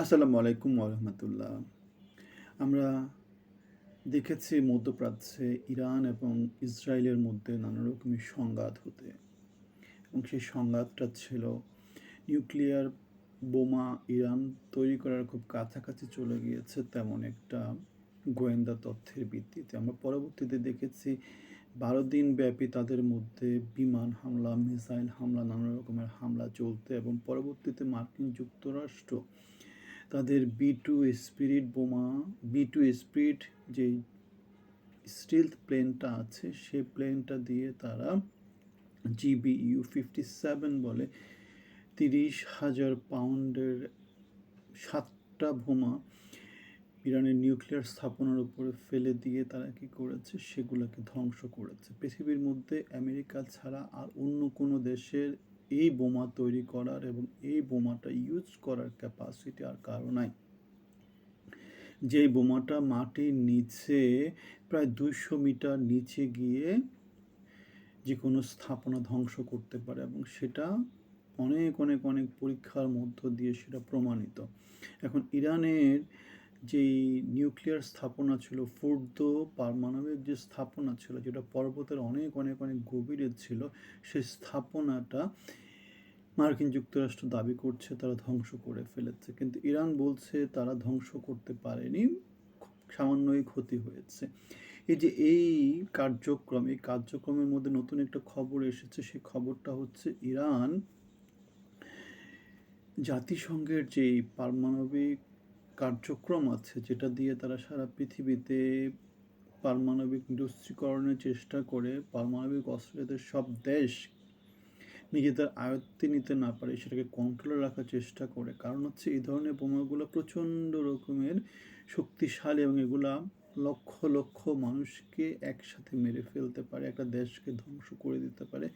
আসসালামু আলাইকুম রহমতুল্লাহ। আমরা দেখেছি মধ্যপ্রাচ্যে ইরান এবং ইসরায়েলের মধ্যে নানা রকমের সংঘাত হতে। এবং সেই সংঘাতটা ছিল নিউক্লিয়ার বোমা ইরান তৈরি করার খুব কাছাকাছি চলে গিয়েছে তেমন একটা গোয়েন্দা তথ্যের ভিত্তিতে। আমরা পরবর্তীতে দেখেছি বারো দিন ব্যাপী তাদের মধ্যে বিমান হামলা, মিসাইল হামলা নানা রকমের হামলা চলতে এবং পরবর্তীতে মার্কিন যুক্তরাষ্ট্র তাদের বি টু স্পিরিট বোমা বি টু স্পিরিট যে স্টিলথ প্লেনটা আছে, সে প্লেনটা দিয়ে তারা জিবি ইউ ফিফটি সেভেন বলে তিরিশ হাজার পাউন্ডের সাতটা বোমা ইরানের নিউক্লিয়ার স্থাপনার উপরে ফেলে দিয়ে তারা কি করেছে, সেগুলোকে ধ্বংস করেছে। পৃথিবীর মধ্যে আমেরিকা ছাড়া আর অন্য কোনো দেশের এই বোমা তৈরি করার এবং এই বোমাটা ইউজ করার ক্যাপাসিটি আর কারও নাই। যে বোমাটা মাটির নিচে প্রায় দুইশো মিটার নিচে গিয়ে যে কোনো স্থাপনা ধ্বংস করতে পারে এবং সেটা অনেক অনেক অনেক পরীক্ষার মধ্য দিয়ে সেটা প্রমাণিত। এখন ইরানের যেই নিউক্লিয়ার স্থাপনা ছিল, ফুর্দ পারমাণবিক যে স্থাপনা ছিল, যেটা পর্বতের অনেক অনেক অনেক গভীরে ছিল, সেই স্থাপনাটা মার্কিন যুক্তরাষ্ট্র দাবি করছে তারা ধ্বংস করে ফেলেছে। কিন্তু ইরান বলছে তারা ধ্বংস করতে পারেনি সামান্যই ক্ষতি হয়েছে। এই যে এই কার্যক্রম, এই কার্যক্রমের মধ্যে নতুন একটা খবর এসেছে সেই খবরটা হচ্ছে ইরান জাতিসংঘের যে পারমাণবিক কার্যক্রম আছে, যেটা দিয়ে তারা সারা পৃথিবীতে পারমাণবিক নিরস্ত্রীকরণের চেষ্টা করে, পারমাণবিক অস্ত্র সব দেশ নিজেদের আয়ত্তে নিতে না পারে, সেটাকে কন্ট্রোলে রাখার চেষ্টা করে। কারণ হচ্ছে এই ধরনের বোমাগুলো প্রচণ্ড রকমের শক্তিশালী এবং এগুলা লক্ষ লক্ষ মানুষকে একসাথে মেরে ফেলতে পারে, একটা দেশকে ধ্বংস করে দিতে পারে,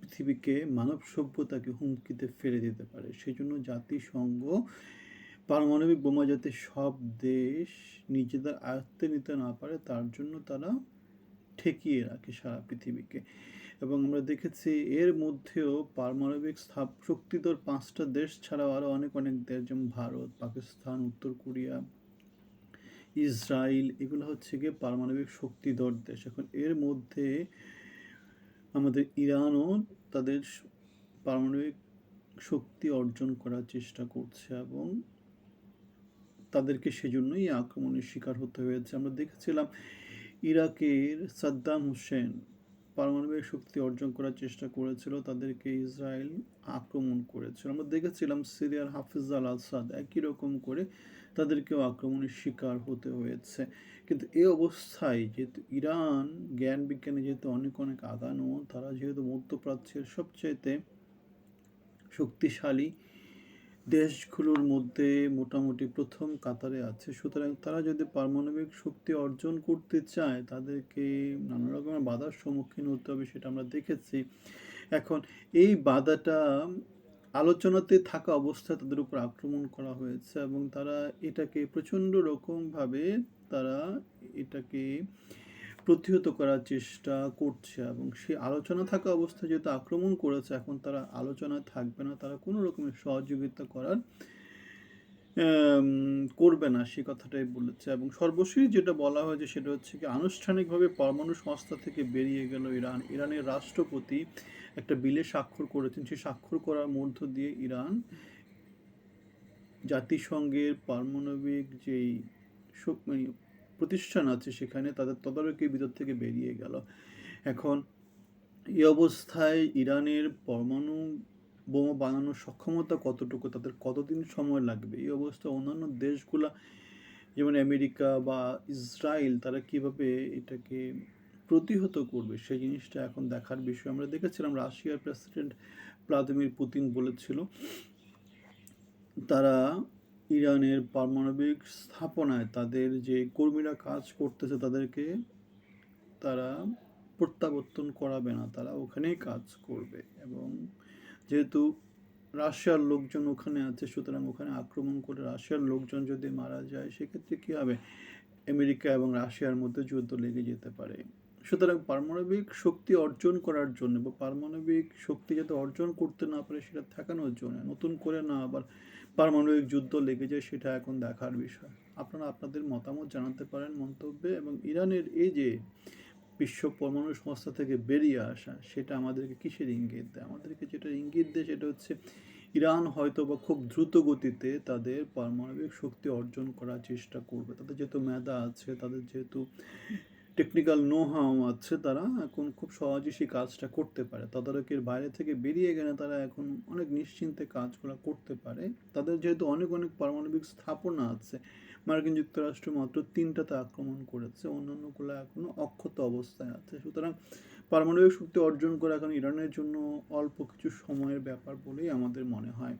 পৃথিবীকে মানব সভ্যতাকে হুমকিতে ফেলে দিতে পারে। সেই জন্য জাতিসংঘ, পারমাণবিক বোমা যাতে সব দেশ নিজেদের আয়ত্তে নিতে না পারে, তার জন্য তারা ঠেকিয়ে রাখে সারা পৃথিবীকে। এবং আমরা দেখেছি এর মধ্যেও পারমাণবিক স্থাপ শক্তিধর পাঁচটা দেশ ছাড়াও আরও অনেক অনেক দেশ, যেমন ভারত, পাকিস্তান, উত্তর কোরিয়া ইসরায়েল এগুলো হচ্ছে গিয়ে পারমাণবিক শক্তিধর দেশ। এখন এর মধ্যে আমাদের ইরানও তাদের পারমাণবিক শক্তি অর্জন করার চেষ্টা করছে এবং তাদেরকে সেজন্যই আক্রমণের শিকার হতে হয়েছে। আমরা দেখেছিলাম ইরাকের সাদ্দাম হোসেন পারমাণবিক শক্তি অর্জন করার চেষ্টা করেছিল, তাদেরকে ইসরায়েল আক্রমণ করেছিল। আমরা দেখেছিলাম সিরিয়ার হাফিজ আল আসাদ একই রকম করে তাদেরকেও আক্রমণের শিকার হতে হয়েছে। কিন্তু এই অবস্থায় যেহেতু ইরান জ্ঞান বিজ্ঞানে যেহেতু অনেক অনেক আগানো, তারা যেহেতু মধ্যপ্রাচ্যের সবচাইতে শক্তিশালী দেশগুলোর মধ্যে মোটামুটি প্রথম কাতারে আছে। সুতরাং তারা যদি পারমাণবিক শক্তি অর্জন করতে চায়, তাদেরকে নানা রকমের বাধার সম্মুখীন হতে হবে, সেটা আমরা দেখেছি। এখন এই বাধাটা আলোচনাতে থাকা অবস্থায় তাদের উপর আক্রমণ করা হয়েছে এবং তারা এটাকে প্রচণ্ড রকমভাবে তারা এটাকে প্রতিহত করার চেষ্টা করছে এবং সেই আলোচনা থাকা অবস্থায় যেহেতু আক্রমণ করেছে, এখন তারা আলোচনায় থাকবে না, তারা কোনো রকমের সহযোগিতা করার করবে না, সে কথাটাই বলেছে। এবং সর্বশেষ যেটা বলা হয়েছে সেটা হচ্ছে কি, আনুষ্ঠানিকভাবে পরমাণু সংস্থা থেকে বেরিয়ে গেল ইরান। ইরানের রাষ্ট্রপতি একটা বিলে স্বাক্ষর করেছেন। সেই স্বাক্ষর করার মধ্য দিয়ে ইরান জাতিসংঘের পারমাণবিক যেই মানে প্রতিষ্ঠান আছে সেখানে তাদের তদারকির ভিতর থেকে বেরিয়ে গেল। এখন এই অবস্থায় ইরানের পরমাণু বোমা বানানোর সক্ষমতা কতটুকু, তাদের কতদিন সময় লাগবে? এই অবস্থায় অন্যান্য দেশগুলা, যেমন আমেরিকা বা ইসরায়েল, তারা কীভাবে এটাকে প্রতিহত করবে? সেই জিনিসটা এখন দেখার বিষয়। আমরা দেখেছিলাম রাশিয়ার প্রেসিডেন্ট ভ্লাদিমির পুতিন বলেছিল, তারা ইরানের পারমাণবিক স্থাপনায় তাদের যে কর্মীরা কাজ করতেছে তাদেরকে তারা প্রত্যাবর্তন করাবে না, তারা ওখানেই কাজ করবে। এবং যেহেতু রাশিয়ার লোকজন ওখানে আছে, সুতরাং ওখানে আক্রমণ করে রাশিয়ার লোকজন যদি মারা যায়, সেক্ষেত্রে কী হবে? আমেরিকা এবং রাশিয়ার মধ্যে যুদ্ধ লেগে যেতে পারে। সুতরাং পারমাণবিক শক্তি অর্জন করার জন্য বা পারমাণবিক শক্তি যাতে অর্জন করতে না পারে, সেটা ঠেকানোর জন্য, নতুন করে না আবার পারমাণবিক যুদ্ধ লেগে যায় সেটা এখন দেখার বিষয়। আপনারা আপনাদের মতামত জানাতে পারেন মন্তব্যে এবং ইরানের এই যে বিশ্ব পরমাণু সংস্থা থেকে বেরিয়ে আসা, সেটা আমাদেরকে কিসের ইঙ্গিত দেয়? আমাদেরকে যেটা ইঙ্গিত দেয় সেটা হচ্ছে ইরান হয়তো বা খুব দ্রুত গতিতে তাদের পারমাণবিক শক্তি অর্জন করার চেষ্টা করবে। তাদের যেহেতু মেধা আছে, তাদের যেহেতু টেকনিক্যাল নো হাও আছে তারা, এখন খুব সহজেই সেই কাজটা করতে পারে। তদারকির বাইরে থেকে বেরিয়ে গেলে তারা এখন অনেক নিশ্চিন্তে কাজগুলো করতে পারে। তাদের যেহেতু অনেক অনেক পারমাণবিক স্থাপনা আছে, মার্কিন যুক্তরাষ্ট্র মাত্র তিনটাতে আক্রমণ করেছে, অন্যান্যগুলো এখনও অক্ষত অবস্থায় আছে। সুতরাং পারমাণবিক শক্তি অর্জন করা এখন ইরানের জন্য অল্প কিছু সময়ের ব্যাপার বলেই আমাদের মনে হয়।